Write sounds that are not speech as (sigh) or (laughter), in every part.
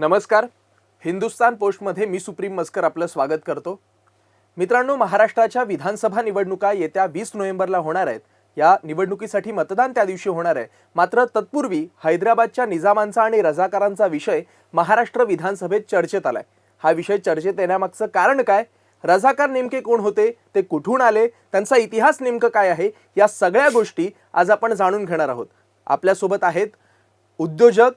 नमस्कार. हिंदुस्तान पोस्टमध्ये मी सुप्रीम मस्कर आपलं स्वागत करतो. मित्रांनो महाराष्ट्राच्या विधानसभा निवडणुका येत्या वीस नोव्हेंबरला होणार आहेत. या निवडणुकीसाठी मतदान त्या दिवशी होणार आहे. मात्र तत्पूर्वी हैदराबादच्या निजामांचा आणि रजाकारांचा विषय महाराष्ट्र विधानसभेत चर्चेत आलाय. हा विषय चर्चेत येण्यामागचं कारण काय? रजाकार नेमके कोण होते? ते कुठून आले? त्यांचा इतिहास नेमकं काय आहे? या सगळ्या गोष्टी आज आपण जाणून घेणार आहोत. आपल्यासोबत आहेत उद्योजक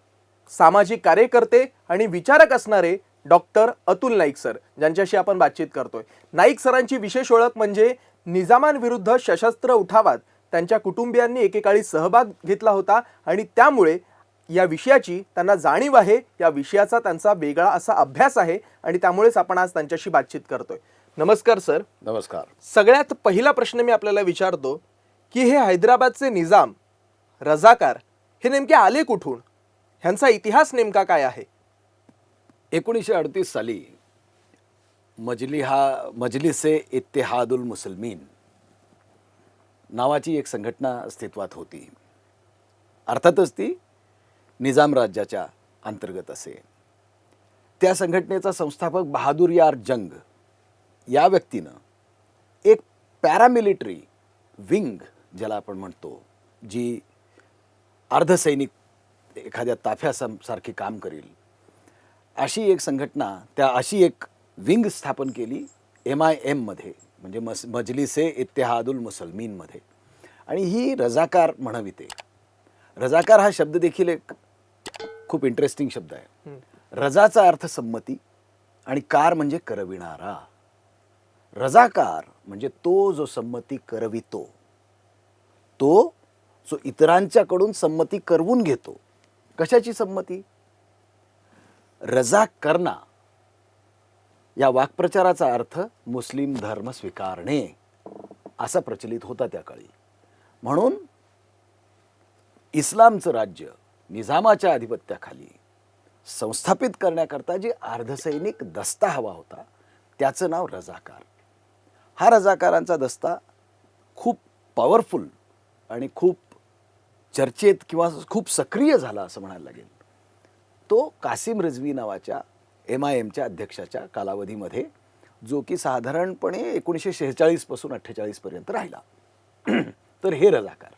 सामाजिक कार्यकर्ते आणि विचारक असणारे डॉक्टर अतुल नाईक सर ज्यांच्याशी आपण बातचीत करतोय. नाईक सरांची विशेष ओळख म्हणजे निजामांविरुद्ध सशस्त्र उठावात त्यांच्या कुटुंबियांनी एकेकाळी सहभाग घेतला होता आणि त्यामुळे या विषयाची त्यांना जाणीव आहे या विषयाचा त्यांचा वेगळा असा अभ्यास आहे आणि त्यामुळेच आपण आज त्यांच्याशी बातचीत करतोय. नमस्कार सर. नमस्कार. सगळ्यात पहिला प्रश्न मी आपल्याला विचारतो की हे हैदराबादचे निजाम रजाकार हे नेमके आले कुठून? ह्यांचा इतिहास नेमका काय आहे? एकोणीसशे अडतीस साली मजली हा मजलिसे इत्तेहादुल मुसलमीन नावाची एक संघटना अस्तित्वात होती. अर्थातच ती निजाम राज्याच्या अंतर्गत असे. त्या संघटनेचा संस्थापक बहादूर यार जंग या व्यक्तीनं एक पॅरामिलिटरी विंग ज्याला आपण म्हणतो जी अर्धसैनिक एखाद्या ताफ्यासम सारखी काम करेल. अशी एक संघटना त्या अशी एक विंग स्थापन केली एम आय एममध्ये म्हणजे मस मजलिसे इत्तेहादुल मुसलमीनमध्ये आणि ही रजाकार म्हणविते. रजाकार हा शब्द देखील एक खूप इंटरेस्टिंग शब्द आहे. रजाचा अर्थ संमती आणि कार म्हणजे करविणारा. रजाकार म्हणजे तो जो संमती करवितो तो जो इतरांच्याकडून संमती करवून घेतो कशाची संमती? रजा करणा. या वाक्प्रचाराचा अर्थ मुस्लिम धर्म स्वीकारणे. असा प्रचलित होता त्या काळी. म्हणून इस्लामचं राज्य निजामाच्या आधिपत्याखाली संस्थापित करण्याकरता जे अर्धसैनिक दस्ता हवा होता त्याचं नाव रजाकार. हा रजाकारांचा दस्ता खूप पॉवरफुल आणि खूप चर्चेत किंवा खूप सक्रिय झाला असं म्हणायला लागेल. तो कासिम रिझवी नावाच्या एम आय एमच्या अध्यक्षाच्या कालावधीमध्ये जो की साधारणपणे एकोणीसशे शेहेचाळीसपासून अठ्ठेचाळीसपर्यंत राहिला. (clears throat) तर हे रजाकार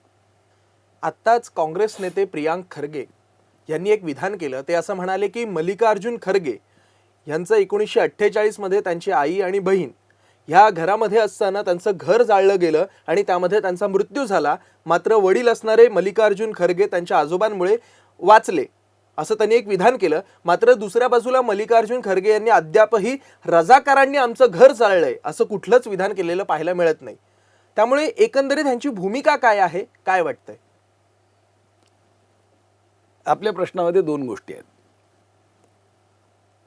आत्ताच काँग्रेस नेते प्रियांक खरगे यांनी एक विधान केलं. ते असं म्हणाले की मल्लिकार्जुन खरगे यांचं एकोणीसशे अठ्ठेचाळीसमध्ये त्यांची आई आणि बहीण ह्या घरामध्ये असताना त्यांचं घर जाळलं गेलं आणि त्यामध्ये त्यांचा मृत्यू झाला. मात्र वडील असणारे मल्लिकार्जुन खरगे त्यांच्या आजोबांमुळे वाचले. असं त्यांनी एक विधान केलं. मात्र दुसऱ्या बाजूला मल्लिकार्जुन खरगे यांनी अद्यापही रजाकारांनी आमचं घर जाळलंय असं कुठलंच विधान केलेलं पाहायला मिळत नाही. त्यामुळे एकंदरीत ह्यांची भूमिका काय आहे? काय वाटतंय? आपल्या प्रश्नामध्ये दोन गोष्टी आहेत.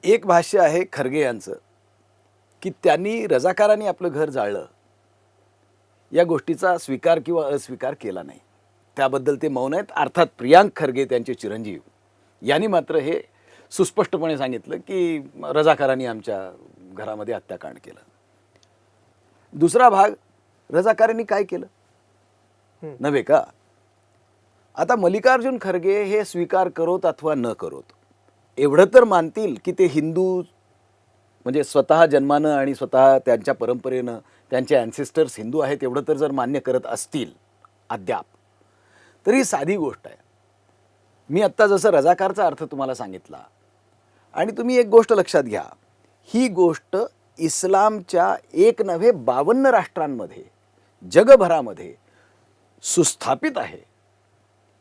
एक भाष्य आहे खरगे यांचं. की त्यांनी रजाकारांनी आपलं घर जाळलं. या गोष्टीचा स्वीकार किंवा अस्वीकार केला नाही. त्याबद्दल ते मौन आहेत. अर्थात प्रियांक खरगे त्यांचे चिरंजीव. यांनी मात्र हे सुस्पष्टपणे सांगितलं की रजाकारांनी आमच्या घरामध्ये हत्याकांड केलं. दुसरा भाग रजाकारांनी काय केलं? नव्हे का? आता मल्लिकार्जुन खरगे हे स्वीकार करोत अथवा न करोत एवढं तर मानतील की ते हिंदू म्हणजे स्वतः जन्मानं आणि स्वतः त्यांच्या परंपरेनं त्यांचे ॲन्सेस्टर्स हिंदू आहेत एवढं तर जर मान्य करत असतील अद्याप. तर ही साधी गोष्ट आहे. मी आत्ता जसं रजाकारचा अर्थ तुम्हाला सांगितला आणि तुम्ही एक गोष्ट लक्षात घ्या. ही गोष्ट इस्लामच्या एक नव्हे बावन्न राष्ट्रांमध्ये जगभरामध्ये सुस्थापित आहे.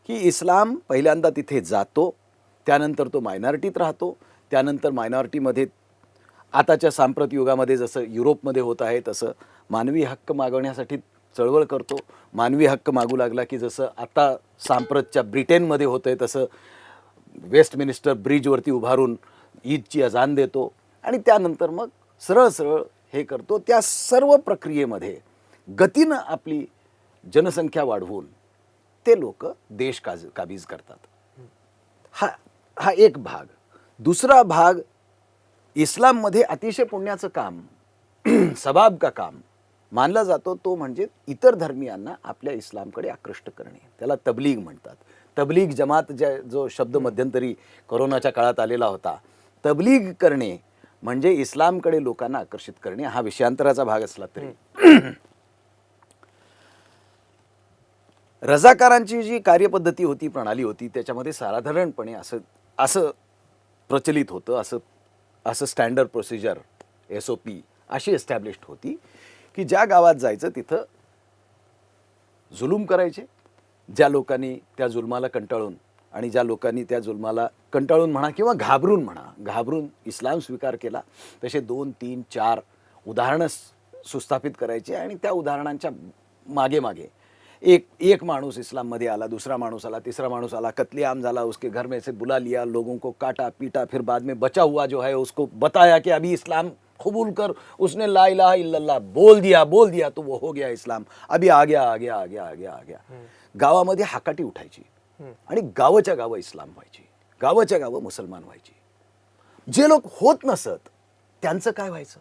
की इस्लाम पहिल्यांदा तिथे जातो त्यानंतर तो मायनॉरिटीत राहतो त्यानंतर मायनॉरिटीमध्ये आताच्या सांप्रत युगामध्ये जसं युरोपमध्ये होत आहे तसं मानवी हक्क मागवण्यासाठी चळवळ करतो. मानवी हक्क मागू लागला की जसं आता सांप्रतच्या ब्रिटनमध्ये होतं आहे तसं वेस्टमिनिस्टर ब्रिजवरती उभारून ईदची अजान देतो आणि त्यानंतर मग सरळ सरळ हे करतो. त्या सर्व प्रक्रियेमध्ये गतीनं आपली जनसंख्या वाढवून ते लोक देश काज काबीज करतात. हा हा एक भाग. दुसरा भाग इस्लाममध्ये अतिशय पुण्याचं काम (clears throat) सबाब का काम मानला जातो तो म्हणजे इतर धर्मियांना आपल्या इस्लामकडे आकृष्ट करणे. त्याला तबलीग म्हणतात. तबलीग जमात ज्या जो शब्द मध्यंतरी कोरोनाच्या काळात आलेला होता तबलीग करणे म्हणजे इस्लामकडे लोकांना आकर्षित करणे हा विषयांतराचा भाग असला तरी. (clears throat) रजाकारांची जी कार्यपद्धती होती प्रणाली होती त्याच्यामध्ये साधारणपणे असं असं प्रचलित होतं असं असं standard procedure S O P अशी एस्टॅब्लिश्ड होती की ज्या गावात जायचं तिथं जुलूम करायचे ज्या लोकांनी त्या जुलमाला कंटाळून आणि ज्या लोकांनी त्या जुलमाला कंटाळून म्हणा किंवा घाबरून म्हणा घाबरून इस्लाम स्वीकार केला तसे दोन तीन चार उदाहरणं सुस्थापित करायचे आणि त्या उदाहरणांच्या मागे मागे एक एक माणूस इस्लाममध्ये आला दूसरा माणूस आला तीसरा माणूस आला कत्लेआम झाला उसके घर में से बुला लिया लोगों को काटा पीटा फिर बाद में बचा हुआ जो है उसको बताया कि अभी इस्लाम कबूल कर उसने ला इलाहा इल्लल्लाह बोल दिया बोल दिया तो वो हो गया इस्लाम। अभी आ गया आ गया आ गया आ गया आ गया। गावामध्ये हाकाटी उठायची आणि गावाच्या गावं इस्लाम व्हायची गावाच्या गावं मुसलमान व्हायची। जे लोक होत नसत त्यांचं काय व्हायचं?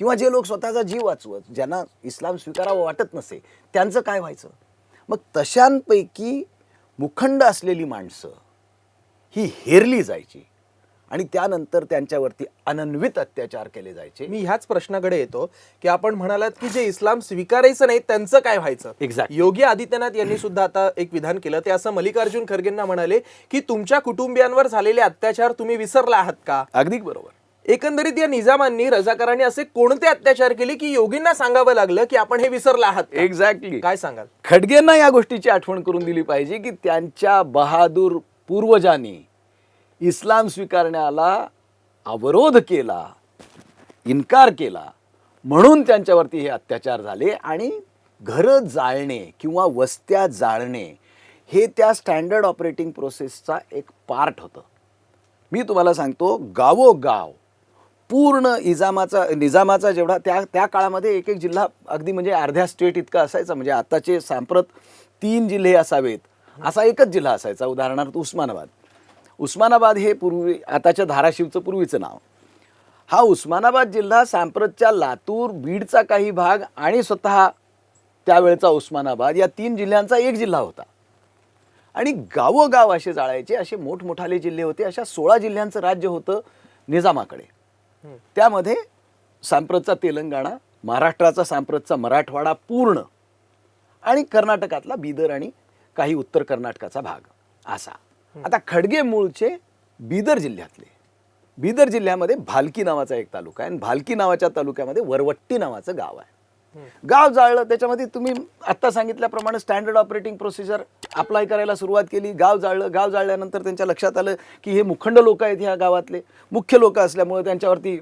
किंवा जे लोक स्वतःचा जीव वाचवत ज्यांना इस्लाम स्वीकारावं वाटत नसे त्यांचं काय व्हायचं? मग तशांपैकी मुखंड असलेली माणसं ही हेरली जायची आणि त्यानंतर त्यांच्यावरती अनन्वित अत्याचार केले जायचे. मी ह्याच प्रश्नाकडे येतो की आपण म्हणालात की जे इस्लाम स्वीकारायचं नाही त्यांचं काय व्हायचं? Exactly. योगी आदित्यनाथ यांनी सुद्धा आता एक विधान केलं. ते असं मल्लिकार्जुन खरगेंना म्हणाले की तुमच्या कुटुंबियांवर झालेले अत्याचार तुम्ही विसरला आहात का? अगदी बरोबर. एकंदरीत या निजामांनी रजाकारांनी असे कोणते अत्याचार केले की योगींना सांगावं लागलं की आपण हे विसरला आहात? एक्झॅक्टली काय सांगाल? खडगेंना या गोष्टीची आठवण करून दिली पाहिजे की त्यांच्या बहादूर पूर्वजांनी इस्लाम स्वीकारण्याला अवरोध केला इन्कार केला. म्हणून त्यांच्यावरती हे अत्याचार झाले आणि घरं जाळणे किंवा वस्त्या जाळणे हे त्या स्टँडर्ड ऑपरेटिंग प्रोसेसचा एक पार्ट होतं. मी तुम्हाला सांगतो गावोगाव पूर्ण इजामाचा निजामाचा जेवढा त्या त्या काळामध्ये एक एक जिल्हा अगदी म्हणजे अर्ध्या स्टेट इतका असायचा. म्हणजे आताचे सांप्रत तीन जिल्हे असावेत. असा एकच जिल्हा असायचा. उदाहरणार्थ उस्मानाबाद. उस्मानाबाद हे पूर्वी आताच्या धाराशिवचं पूर्वीचं नाव. हा उस्मानाबाद जिल्हा सांप्रतच्या लातूर बीडचा काही भाग आणि स्वतः त्यावेळचा उस्मानाबाद या तीन जिल्ह्यांचा एक जिल्हा होता. आणि गावोगाव असे जाळायचे असे मोठमोठाले जिल्हे होते. अशा सोळा जिल्ह्यांचं राज्य होतं निजामाकडे. त्यामध्ये सांप्रतचा तेलंगणा महाराष्ट्राचा सांप्रतचा मराठवाडा पूर्ण आणि कर्नाटकातला बिदर आणि काही उत्तर कर्नाटकाचा भाग. असा. आता खडगे मूळचे बिदर जिल्ह्यातले. बिदर जिल्ह्यामध्ये भालकी नावाचा एक तालुका आहे आणि भालकी नावाच्या तालुक्यामध्ये वरवट्टी नावाचं गाव आहे. गाव जाळलं त्याच्यामध्ये तुम्ही आत्ता सांगितल्याप्रमाणे स्टँडर्ड ऑपरेटिंग प्रोसिजर अप्लाय करायला सुरुवात केली. गाव जाळलं गाव जाळल्यानंतर त्यांच्या लक्षात आलं की हे मुखंड लोक आहेत ह्या गावातले. मुख्य लोक असल्यामुळे त्यांच्यावरती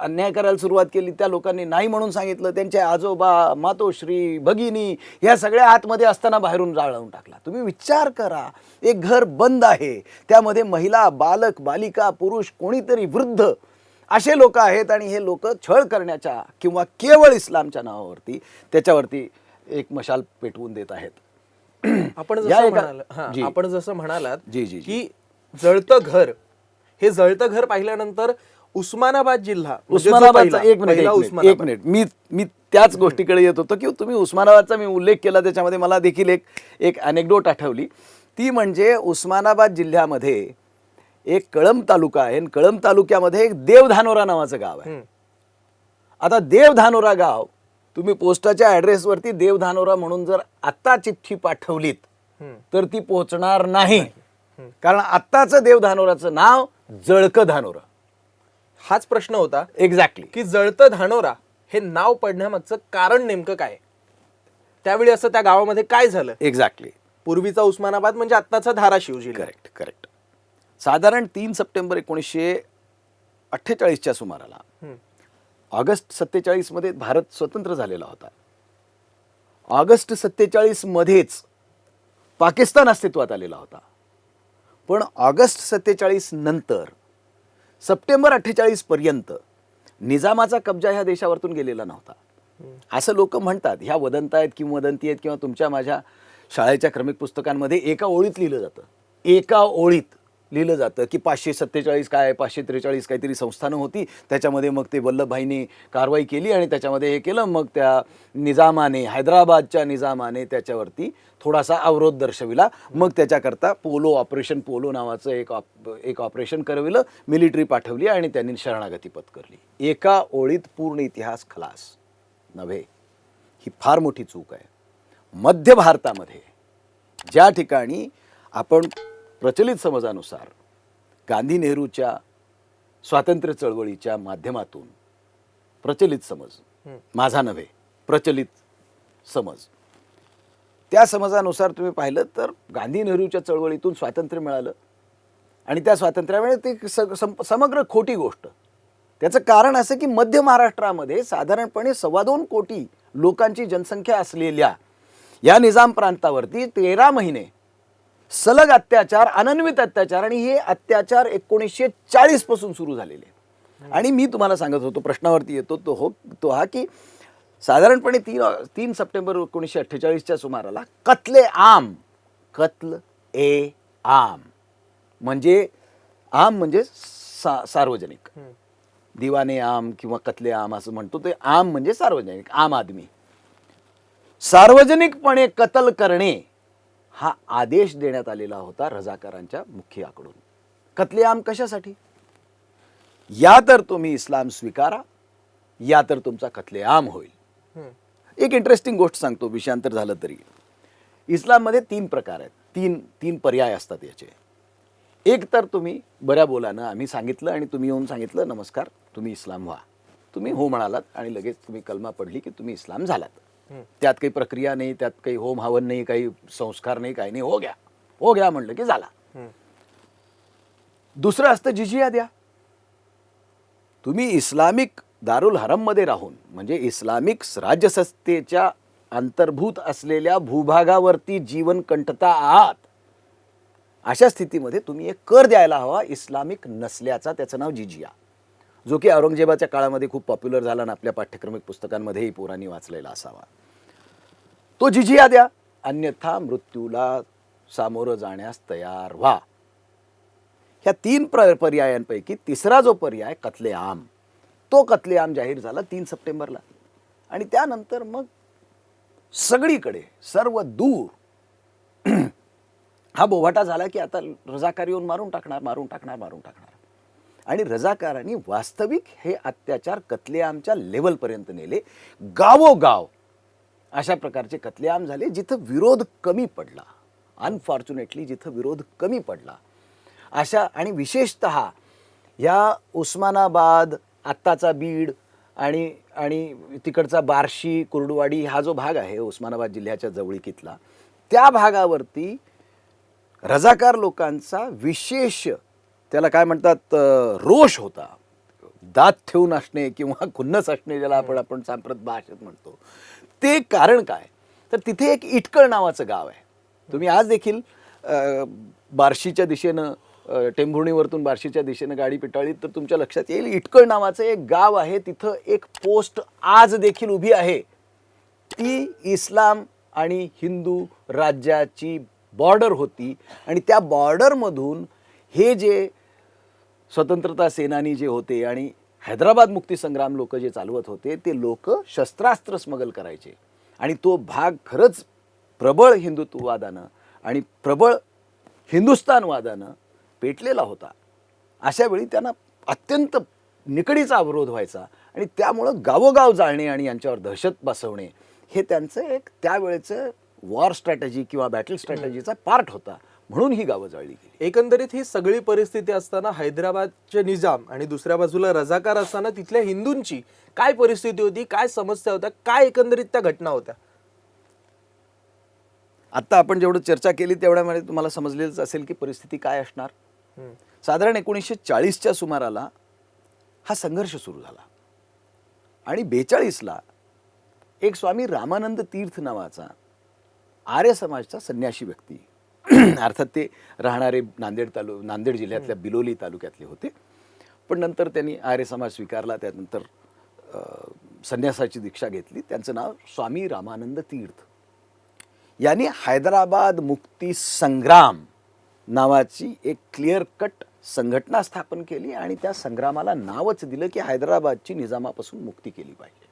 अन्याय करायला सुरुवात केली. त्या लोकांनी नाही म्हणून सांगितलं. त्यांचे आजोबा मातोश्री भगिनी ह्या सगळ्या आतमध्ये असताना बाहेरून जाळवून टाकला. तुम्ही विचार करा. एक घर बंद आहे. त्यामध्ये महिला बालक बालिका पुरुष कोणीतरी वृद्ध असे लोक आहेत आणि हे लोक छळ करण्याच्या किंवा केवळ इस्लामच्या नावावरती त्याच्यावरती एक मशाल पेटवून देत आहेत (clears throat) आपण जसं म्हणाल. आपण जसं म्हणालात जी, जी. की जळतं घर हे जळतं घर पाहिल्यानंतर उस्मानाबाद जिल्हा म्हणजे पहिला- एक मिनिट उस्मानाबाद. एक मिनिट मी मी त्याच गोष्टीकडे येत होतो की तुम्ही उस्मानाबादचा मी उल्लेख केला त्याच्यामध्ये मला देखील एक एक अनेक्डोट आठवली ती म्हणजे उस्मानाबाद जिल्ह्यामध्ये एक कळंब तालुका आहे. आणि कळंब तालुक्यामध्ये एक देवधानोरा नावाचं गाव आहे. आता देवधानोरा गाव तुम्ही पोस्टाच्या ॲड्रेसवरती देवधानोरा म्हणून जर आत्ता चिठ्ठी पाठवलीत. तर ती पोहोचणार नाही. कारण आत्ताचं देवधानोराचं नाव जळकं धानोरा. हाच प्रश्न होता. एक्झॅक्टली की जळतं धानोरा हे नाव पडण्यामागचं कारण नेमकं काय? त्यावेळी असं त्या गावामध्ये काय झालं? एक्झॅक्टली पूर्वीचा उस्मानाबाद म्हणजे आत्ताचा धाराशिव जिल्हा. करेक्ट करेक्ट साधारण तीन सप्टेंबर एकोणीसशे अठ्ठेचाळीसच्या सुमाराला. ऑगस्ट सत्तेचाळीसमध्ये भारत स्वतंत्र झालेला होता. ऑगस्ट सत्तेचाळीसमध्येच पाकिस्तान अस्तित्वात आलेला होता. पण ऑगस्ट सत्तेचाळीस नंतर सप्टेंबर अठ्ठेचाळीस पर्यंत निजामाचा कब्जा ह्या देशावरतून गेलेला नव्हता. असं लोक म्हणतात ह्या वदंत आहेत किंवदंती आहेत किंवा तुमच्या माझ्या शाळेच्या क्रमिक पुस्तकांमध्ये एका ओळीत लिहिलं जातं. एका ओळीत. लिहिलं जातं की पाचशे सत्तेचाळीस काय पाचशे त्रेचाळीस काहीतरी संस्थानं होती. त्याच्यामध्ये मग ते वल्लभभाईने कारवाई केली आणि त्याच्यामध्ये हे केलं. मग त्या निजामाने हैदराबादच्या निजामाने त्याच्यावरती थोडासा अवरोध दर्शविला. मग त्याच्याकरता पोलो ऑपरेशन पोलो नावाचं एक ऑप एक ऑपरेशन करविलं मिलिटरी पाठवली आणि त्यांनी शरणागती पत्करली. एका ओळीत पूर्ण इतिहास खलास नव्हे. ही फार मोठी चूक आहे. मध्य भारतामध्ये ज्या ठिकाणी आपण प्रचलित समजानुसार गांधी नेहरूच्या स्वातंत्र्य चळवळीच्या माध्यमातून प्रचलित समज. माझा नव्हे प्रचलित समज. त्या समजानुसार तुम्ही पाहिलं तर गांधी नेहरूच्या चळवळीतून स्वातंत्र्य मिळालं. आणि त्या स्वातंत्र्यामुळे ते स- समग्र खोटी गोष्ट. त्याचं कारण असं की मध्य महाराष्ट्रामध्ये साधारणपणे सव्वा दोन कोटी लोकांची जनसंख्या असलेल्या या निजाम प्रांतावरती तेरा महिने सलग अत्याचार अनन्वित अत्याचार आणि हे अत्याचार एकोणीसशे चाळीसपासून सुरू झालेले आणि मी तुम्हाला सांगत होतो प्रश्नावरती येतो तो हो तो हा की साधारणपणे तीन तीन सप्टेंबर एकोणीसशे अठ्ठेचाळीसच्या सुमाराला कत्ले आम कत्ल ए आम म्हणजे आम म्हणजे सा सार्वजनिक. दिवाने आम किंवा कतले आम असं म्हणतो ते आम म्हणजे सार्वजनिक आम आदमी. सार्वजनिकपणे कत्ल करणे हा आदेश देण्यात आलेला होता रजाकारांच्या मुखियाकडून. कतले आम कशासाठी? या तर तुम्ही इस्लाम स्वीकारा या तर तुमचा कतले आम होईल. एक इंटरेस्टिंग गोष्ट सांगतो विषयांतर झालं तरी. इस्लाममध्ये तीन प्रकार आहेत. तीन तीन पर्याय असतात याचे. एक तर तुम्ही बऱ्या बोलानं आम्ही सांगितलं आणि तुम्ही येऊन सांगितलं नमस्कार तुम्ही इस्लाम व्हा. तुम्ही हो म्हणालात आणि लगेच तुम्ही कलमा पडली की तुम्ही इस्लाम झालात. त्यात काही प्रक्रिया नाही त्यात काही होम हवन नाही काही संस्कार नाही काही नाही. हो घ्या हो घ्या म्हणलं की झाला. दुसरं असतं जिजिया द्या. तुम्ही इस्लामिक दारुल हरममध्ये राहून म्हणजे इस्लामिक राज्यसत्तेच्या अंतर्भूत असलेल्या भूभागावरती जीवन कंठता आहात अशा स्थितीमध्ये तुम्ही एक कर द्यायला हवा. इस्लामिक नसल्याचा त्याचं नाव जिजिया. जो की औरंगजेबाच्या काळामध्ये खूप पॉप्युलर झाला आणि आपल्या पाठ्यक्रमिक पुस्तकांमध्येही पोरांनी वाचलेला असावा. तो जिजिया द्या अन्यथा मृत्यूला सामोरं जाण्यास तयार व्हा. ह्या तीन प्र पर्यायांपैकी तिसरा जो पर्याय कतलेआम. तो कतलेआम जाहीर झाला तीन सप्टेंबरला. आणि त्यानंतर मग सगळीकडे सर्व दूर (clears throat) हा बोभाटा झाला की आता रजाकार येऊन मारून टाकणार मारून टाकणार मारून टाकणार. आणि रजाकारांनी वास्तविक हे अत्याचार कतलेआमच्या लेवलपर्यंत नेले. गावोगाव अशा प्रकारचे कतलेआम झाले जिथं विरोध कमी पडला. अनफॉर्च्युनेटली जिथं विरोध कमी पडला. अशा आणि विशेषत या उस्मानाबाद आत्ताचा बीड आणि आणि तिकडचा बार्शी कुर्डुवाडी हा जो भाग आहे उस्मानाबाद जिल्ह्याच्या जवळीकीतला त्या भागावरती रजाकार लोकांचा विशेष त्याला काय म्हणतात रोष होता. दात ठेवून असणे किंवा खुन्नस असणे ज्याला आपण आपण सांप्रत भाषेत म्हणतो. ते कारण काय? तर तिथे एक इटकळ नावाचं गाव आहे. तुम्ही आज देखील बार्शीच्या दिशेनं टेंभुर्णीवरतून बार्शीच्या दिशेनं गाडी पिटाळली तर तुमच्या लक्षात येईल इटकळ नावाचं एक गाव आहे. तिथं एक पोस्ट आज देखील उभी आहे. ती इस्लाम आणि हिंदू राज्याची बॉर्डर होती. आणि त्या बॉर्डरमधून हे जे स्वतंत्रता सेनानी जे होते आणि हैदराबाद मुक्ती संग्राम लोक जे चालवत होते ते लोक शस्त्रास्त्र स्मगल करायचे. आणि तो भाग खरंच प्रबळ हिंदुत्ववादानं आणि प्रबळ हिंदुस्थानवादानं पेटलेला होता. अशा वेळी त्यांना अत्यंत निकडीचा अवरोध व्हायचा आणि त्यामुळं गावोगाव जाळणे आणि यांच्यावर दहशत बसवणे हे त्यांचं एक त्यावेळेचं वॉर स्ट्रॅटेजी किंवा बॅटल स्ट्रॅटेजीचा पार्ट होता. म्हणून ही गावं जाळली गेली. एकंदरीत ही सगळी परिस्थिती असताना हैदराबादचे निजाम आणि दुसऱ्या बाजूला रजाकार असताना तिथल्या हिंदूंची काय परिस्थिती होती काय समस्या होत्या काय एकंदरीत त्या घटना होत्या? आत्ता आपण जेवढं चर्चा केली तेवढ्यामध्ये तुम्हाला समजलेलंच असेल की परिस्थिती काय असणार. साधारण एकोणीसशे चाळीसच्या सुमाराला हा संघर्ष सुरू झाला. आणि बेचाळीसला एक स्वामी रामानंद तीर्थ नावाचा आर्य समाजचा संन्याशी व्यक्ती (clears throat) अर्थात ते राहणारे नांदेड तालु नांदेड जिल्ह्यातल्या बिलोली तालुक्यातले होते. पण नंतर त्यांनी आर्य समाज स्वीकारला त्यानंतर संन्यासाची दीक्षा घेतली. त्यांचं नाव स्वामी रामानंद तीर्थ. यांनी हैदराबाद मुक्ती संग्राम नावाची एक क्लिअर कट संघटना स्थापन केली आणि त्या संग्रामाला नावच दिलं की हैदराबादची निजामापासून मुक्ती केली पाहिजे.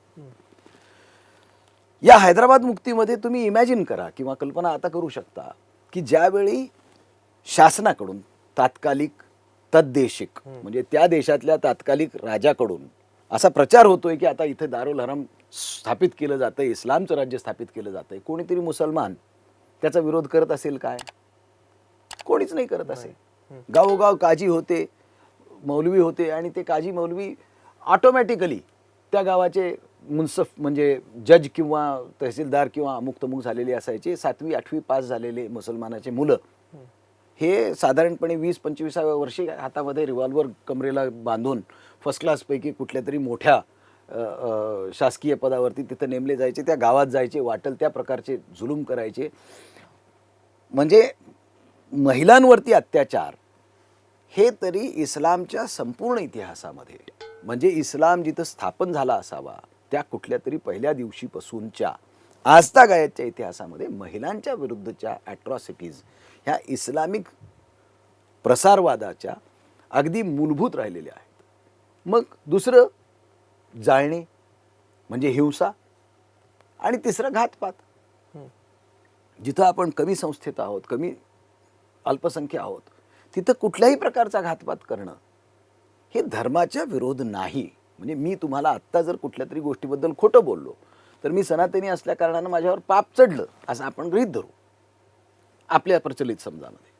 या हैदराबाद मुक्तीमध्ये तुम्ही इमॅजिन करा किंवा कल्पना आता करू शकता. की ज्यावेळी शासनाकडून तात्कालिक तद्देशिक म्हणजे त्या देशातल्या तात्कालिक राजाकडून असा प्रचार होतोय की आता इथे दारुल हरम स्थापित केलं जातंय इस्लामचं राज्य स्थापित केलं जातंय कोणीतरी मुसलमान त्याचा विरोध करत असेल काय? कोणीच नाही करत असेल. गावोगाव काजी होते मौलवी होते आणि ते काजी मौलवी ऑटोमॅटिकली त्या गावाचे मुन्सफ म्हणजे जज किंवा तहसीलदार किंवा अमुक तमुक झालेले असायचे. सातवी आठवी पास झालेले मुसलमानाचे मुलं. हे साधारणपणे वीस पंचवीसाव्या वर्षी हातामध्ये रिव्हॉल्वर कमरेला बांधून फर्स्ट क्लासपैकी कुठल्या तरी मोठ्या शासकीय पदावरती तिथं नेमले जायचे. त्या गावात जायचे वाटल त्या प्रकारचे जुलूम करायचे. म्हणजे महिलांवरती अत्याचार हे तरी इस्लामच्या संपूर्ण इतिहासामध्ये. म्हणजे इस्लाम जिथं स्थापन झाला असावा त्या कुठल्या तरी पहिल्या दिवशीपासूनच्या आजतागायतच्या इतिहासामध्ये महिलांच्या विरुद्धच्या ॲट्रॉसिटीज ह्या इस्लामिक प्रसारवादाच्या अगदी मूलभूत राहिलेल्या आहेत. मग दुसरं जाळणे म्हणजे हिंसा आणि तिसरं घातपात. जिथं आपण कमी संस्थेत आहोत कमी अल्पसंख्य आहोत तिथं कुठल्याही प्रकारचा घातपात करणं हे धर्माच्या विरोध नाही. म्हणजे मी तुम्हाला आत्ता जर कुठल्या तरी गोष्टीबद्दल खोटं बोललो तर मी सनातनी असल्या कारणानं माझ्यावर पाप चढलं असं आपण गृहित धरू. आपल्या प्रचलित समजामध्ये.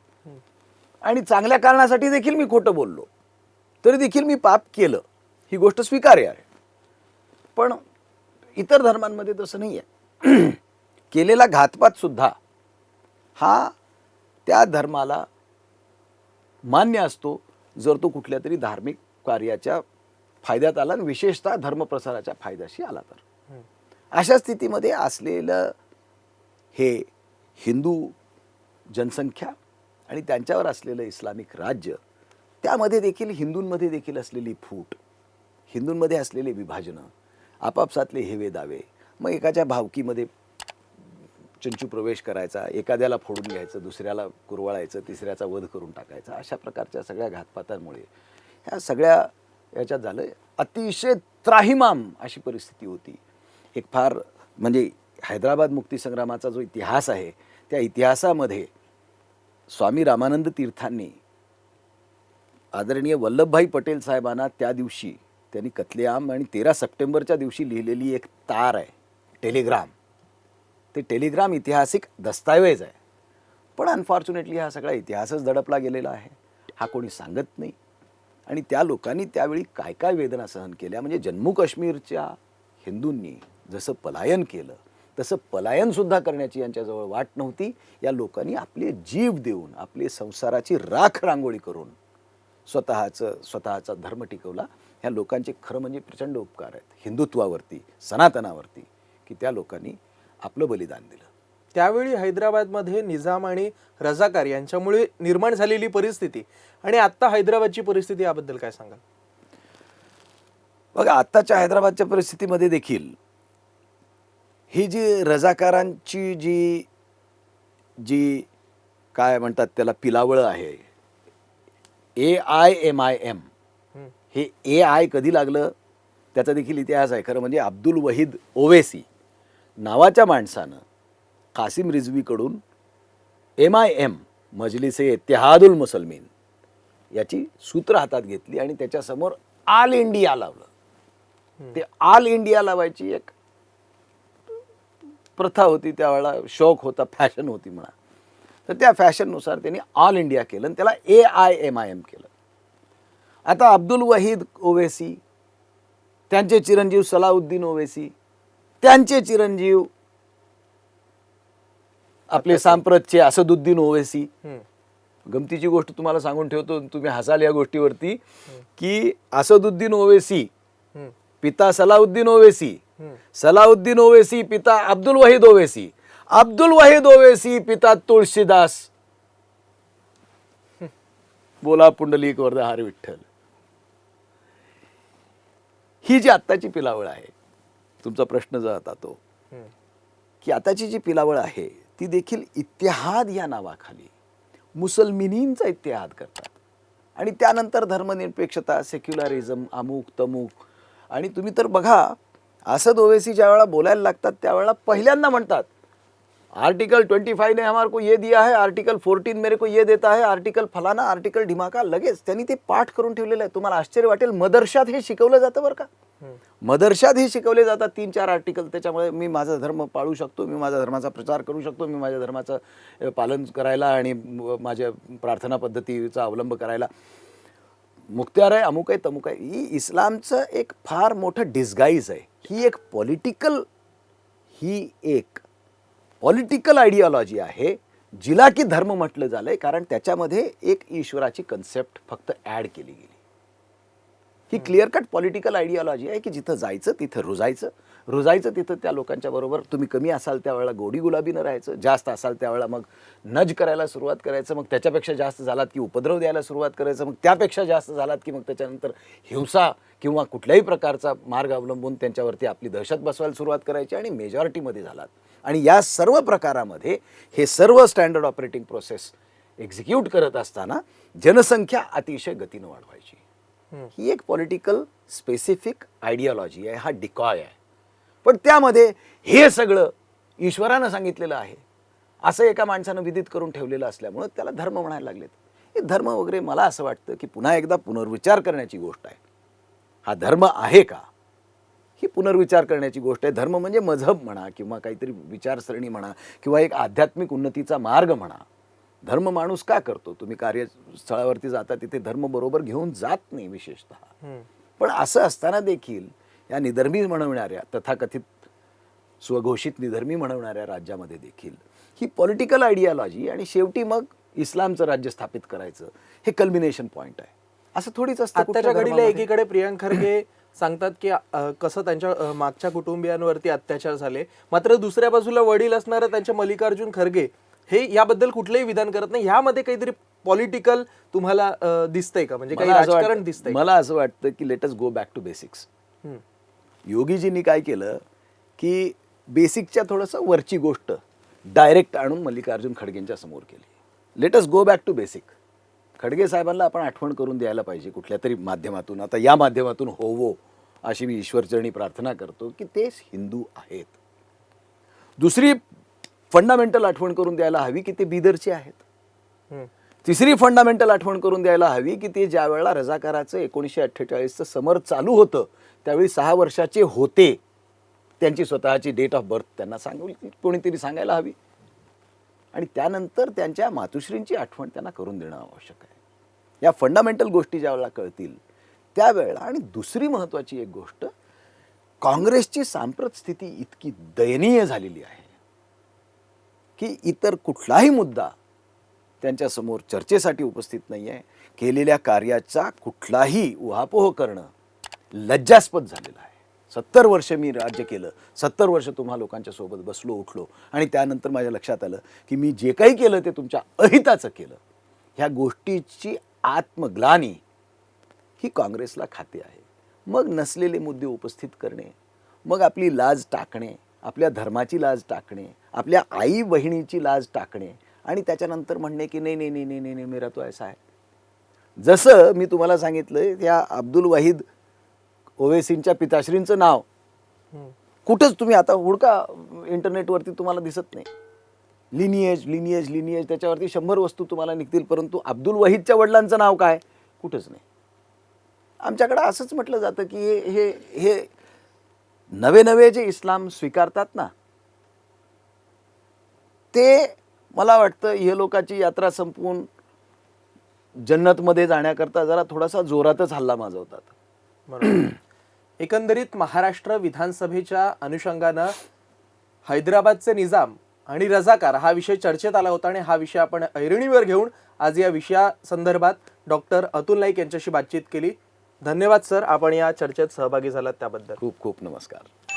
आणि चांगल्या कारणासाठी देखील मी खोटं बोललो तरी देखील मी पाप केलं ही गोष्ट स्वीकार्य आहे. पण इतर धर्मांमध्ये तसं नाही आहे (clears throat) केलेला घातपात सुद्धा हा त्या धर्माला मान्य असतो जर तो कुठल्या तरी धार्मिक कार्याच्या फायद्यात आला आणि विशेषतः धर्मप्रसाराच्या फायद्याशी आला तर. अशा स्थितीमध्ये असलेलं हे हिंदू जनसंख्या आणि त्यांच्यावर असलेलं इस्लामिक राज्य त्यामध्ये देखील हिंदूंमध्ये देखील असलेली फूट हिंदूंमध्ये असलेले विभाजनं आपापसातले हेवे दावे मग एकाच्या भावकीमध्ये चंचू प्रवेश करायचा एखाद्याला फोडून घ्यायचं दुसऱ्याला कुरवाळायचं तिसऱ्याचा वध करून टाकायचा अशा प्रकारच्या सगळ्या घातपातांमुळे ह्या सगळ्या याच्यात झालं. अतिशय त्राहिमाम अशी परिस्थिती होती. एक फार म्हणजे हैदराबाद मुक्तीसंग्रामाचा जो इतिहास आहे त्या इतिहासामध्ये स्वामी रामानंद तीर्थांनी आदरणीय वल्लभभाई पटेल साहेबांना त्या दिवशी त्यांनी कतलेआम आणि तेरा सप्टेंबरच्या दिवशी लिहिलेली एक तार आहे टेलिग्राम. ते टेलिग्राम ऐतिहासिक दस्तावेज आहे. पण अनफॉर्च्युनेटली हा सगळा इतिहासच दडपला गेलेला आहे. हा कोणी सांगत नाही. आणि त्या लोकांनी त्यावेळी काय काय वेदना सहन केल्या? म्हणजे जम्मू काश्मीरच्या हिंदूंनी जसं पलायन केलं तसं पलायनसुद्धा करण्याची यांच्याजवळ वाट नव्हती. या लोकांनी आपले जीव देऊन आपले संसाराची राख रांगोळी करून स्वतःचं स्वतःचा धर्म टिकवला. ह्या लोकांचे खरं म्हणजे प्रचंड उपकार आहेत. हिंदुत्वावरती सनातनावरती की त्या लोकांनी आपलं बलिदान दिलं. त्यावेळी हैदराबादमध्ये निजाम आणि रजाकार यांच्यामुळे निर्माण झालेली परिस्थिती. आणि आत्ता हैदराबादची परिस्थिती याबद्दल काय सांगाल? बघा आत्ताच्या हैदराबादच्या परिस्थितीमध्ये देखील ही जी रजाकारांची जी जी काय म्हणतात त्याला पिलावळं आहे A I M I M. हे ए आय कधी लागलं? त्याचा देखील इतिहास आहे. खरं म्हणजे अब्दुल वहीद ओवेसी नावाच्या माणसानं Qasim रिझवीकडून M I M Majlis e Ittehadul Muslimeen याची सूत्र हातात घेतली आणि त्याच्यासमोर ऑल इंडिया लावलं. ते ऑल इंडिया लावायची एक प्रथा होती त्यावेळेला शौक होता फॅशन होती म्हणा. तर त्या फॅशननुसार त्यांनी ऑल इंडिया केलं आणि त्याला A I M I M केलं. आता अब्दुल वहीद ओवेसी त्यांचे चिरंजीव सलाउद्दीन ओवेसी त्यांचे चिरंजीव आपले (laughs) सांप्रतचे असदुद्दीन ओवेसी. गमतीची गोष्ट तुम्हाला सांगून ठेवतो तुम्ही हसाल या गोष्टीवरती की असदुद्दीन ओवेसी. पिता सलाउद्दीन ओवेसी. सलाउद्दीन ओवेसी पिता अब्दुल वहीद ओवेसी अब्दुल वहीद ओवेसी पिता तुळशीदास बोला पुंडलिक वरद हार विठ्ठल ही जी आत्ताची पिलावळ आहे तुमचा प्रश्न जो होता तो. की आताची जी पिलावळ आहे ती देखील इतिहाद या नावाखाली. मुसलमिनींचा इतिहाद करतात. आणि त्यानंतर धर्मनिरपेक्षता सेक्युलरिझम अमुक तमुक. आणि तुम्ही तर बघा असद ओवेसी ज्या वेळा बोलायला लागतात त्यावेळेला पहिल्यांदा म्हणतात आर्टिकल ट्वेंटी फाइव हमार हमारे को ये दिया है आर्टिकल फोर्टीन मेरे को ये देता है आर्टिकल फलाना आर्टिकल ढिमाका लगेच. त्यांनी ते पाठ करून ठेवलेलं आहे. तुम्हाला आश्चर्य वाटेल मदरशात हे शिकवलं जातं बरं का? मदरशात हे शिकवले जातात तीन चार आर्टिकल त्याच्यामुळे मी माझा धर्म पाळू शकतो मी माझ्या धर्माचा प्रचार करू शकतो मी माझ्या धर्माचं पालन करायला आणि माझ्या प्रार्थना पद्धतीचा अवलंब करायला. मुक्त्यार आहे अमुक आहे तमुक आहे. ही इस्लामचं एक फार मोठं डिस्गाईज आहे. ही एक पॉलिटिकल ही एक पॉलिटिकल आयडिओलॉजी आहे जिला की धर्म म्हटलं झालंय कारण त्याच्यामध्ये एक ईश्वराची कन्सेप्ट फक्त ॲड केली गेली. ही क्लिअर कट पॉलिटिकल आयडिओलॉजी आहे की जिथं जायचं तिथं रुजायचं. रुजायचं तिथं त्या लोकांच्या बरोबर तुम्ही कमी असाल त्यावेळेला गोडी गुलाबीनं राहायचं जास्त असाल त्यावेळेला मग नज करायला सुरुवात करायचं मग त्याच्यापेक्षा जास्त झालात की उपद्रव द्यायला सुरुवात करायचं मग त्यापेक्षा जास्त झालात की मग त्याच्यानंतर हिंसा किंवा कुठल्याही प्रकारचा मार्ग अवलंबून त्यांच्यावरती आपली दहशत बसवायला सुरुवात करायची आणि मेजॉरिटीमध्ये झालात. आणि या सर्व प्रकारामध्ये हे सर्व स्टँडर्ड ऑपरेटिंग प्रोसेस एक्झिक्यूट करत असताना जनसंख्या अतिशय गतीनं वाढवायची. ही एक पॉलिटिकल स्पेसिफिक आयडियॉलॉजी आहे हा डिकॉय आहे. पण त्यामध्ये हे सगळं ईश्वरानं सांगितलेलं आहे. असं एका माणसानं विदित करून ठेवलेलं असल्यामुळं त्याला धर्म म्हणायला लागलेत. हे धर्म वगैरे मला असं वाटतं की पुन्हा एकदा पुनर्विचार करण्याची गोष्ट आहे. हा धर्म आहे का? ही पुनर्विचार करण्याची गोष्ट आहे. धर्म म्हणजे मजहब म्हणा किंवा काहीतरी विचारसरणी म्हणा किंवा एक आध्यात्मिक उन्नतीचा मार्ग म्हणा. धर्म माणूस का करतो? तुम्ही कार्यस्थळावरती जाता तिथे धर्म बरोबर घेऊन जात नाही विशेषतः. पण असं असताना देखील या निधर्मी म्हणवणाऱ्या तथाकथित स्वघोषित निधर्मी म्हणवणाऱ्या राज्यामध्ये देखील ही पॉलिटिकल आयडियालॉजी आणि शेवटी मग इस्लामचं राज्य स्थापित करायचं हे कल्बिनेशन पॉईंट आहे. असं थोडीच असतं आत्ताच्या घडीला. एकीकडे प्रियांक खरगे सांगतात की कसं त्यांच्या मागच्या कुटुंबियांवरती अत्याचार झाले. मात्र दुसऱ्या बाजूला वडील असणारं त्यांच्या मल्लिकार्जुन खरगे हे याबद्दल कुठलंही विधान करत नाही. ह्यामध्ये काहीतरी पॉलिटिकल तुम्हाला दिसतंय का? म्हणजे काही मला असं राजकारण दिसतंय मला असं वाटतं की let's go back to basics hmm. योगीजींनी काय केलं की बेसिकच्या थोडंसं वरची गोष्ट डायरेक्ट आणून मल्लिकार्जुन खडगेंच्या समोर केली. Let's go back to basic खडगे साहेबांना आपण आठवण करून द्यायला पाहिजे कुठल्या तरी माध्यमातून. आता या माध्यमातून होवो अशी मी ईश्वरचरणी प्रार्थना करतो की तेच हिंदू आहेत. दुसरी फंडामेंटल आठवण करून द्यायला हवी की ते बिदरचे आहेत. तिसरी फंडामेंटल आठवण करून द्यायला हवी की ते ज्या वेळेला रजाकाराचं एकोणीसशे अठ्ठेचाळीसचं समर चालू होतं त्यावेळी सहा वर्षाचे होते. त्यांची स्वतःची डेट ऑफ बर्थ त्यांना सांगू कोणीतरी सांगायला हवी. आणि त्यानंतर त्यांच्या मातुश्रींची आठवण त्यांना करून देणं आवश्यक आहे. या फंडामेंटल गोष्टी ज्या वेळेला कळतील त्यावेळेला आणि दुसरी महत्त्वाची एक गोष्ट काँग्रेसची सांप्रत स्थिती इतकी दयनीय झालेली आहे. की इतर कुठलाही मुद्दा त्यांच्यासमोर चर्चेसाठी उपस्थित नाही आहे केलेल्या कार्याचा कुठलाही उहापोह करणं लज्जास्पद झालेलं आहे. सत्तर वर्ष मी राज्य केलं. सत्तर वर्ष तुम्हा लोकांच्या सोबत बसलो उठलो. आणि त्यानंतर माझ्या लक्षात आलं की मी जे काही केलं ते तुमच्या अहिताचं केलं. ह्या गोष्टीची आत्मग्लानी ही काँग्रेसला खाते आहे. मग नसलेले मुद्दे उपस्थित करणे मग आपली लाज टाकणे आपल्या धर्माची लाज टाकणे आपल्या आई बहिणीची लाज टाकणे आणि त्याच्यानंतर म्हणणे की नाही नाही नाही नाही नाही नाही, मेरा तो ऐसा आहे जसं मी तुम्हाला सांगितलं त्या अब्दुल वाहिद ओवेसींच्या पिताश्रींचं नाव. कुठंच तुम्ही आता हुडका इंटरनेटवरती तुम्हाला दिसत नाही. लिनिएज लिनिएज लिनिएज त्याच्यावरती शंभर वस्तू तुम्हाला निघतील परंतु अब्दुल वहीदच्या वडिलांचं नाव काय? कुठंच नाही. आमच्याकडं असंच म्हटलं जातं की हे हे नवे नवे जे इस्लाम स्वीकारतात ना ते मला वाटतं हे लोकांची यात्रा संपवून जन्नतमध्ये जाण्याकरता जरा थोडासा जोरातच हल्ला माजवतात. एकंदरीत महाराष्ट्र विधानसभेच्या अनुषंगानं हैदराबादचे निजाम आणि रजाकार हा विषय चर्चेत आला होता आणि हा विषय आपण ऐरणीवर घेऊन आज या विषया संदर्भात डॉक्टर अतुल नाईक यांच्याशी बातचीत केली. धन्यवाद सर. आपण या चर्चेत सहभागी झालात त्याबद्दल. खूप खूप नमस्कार.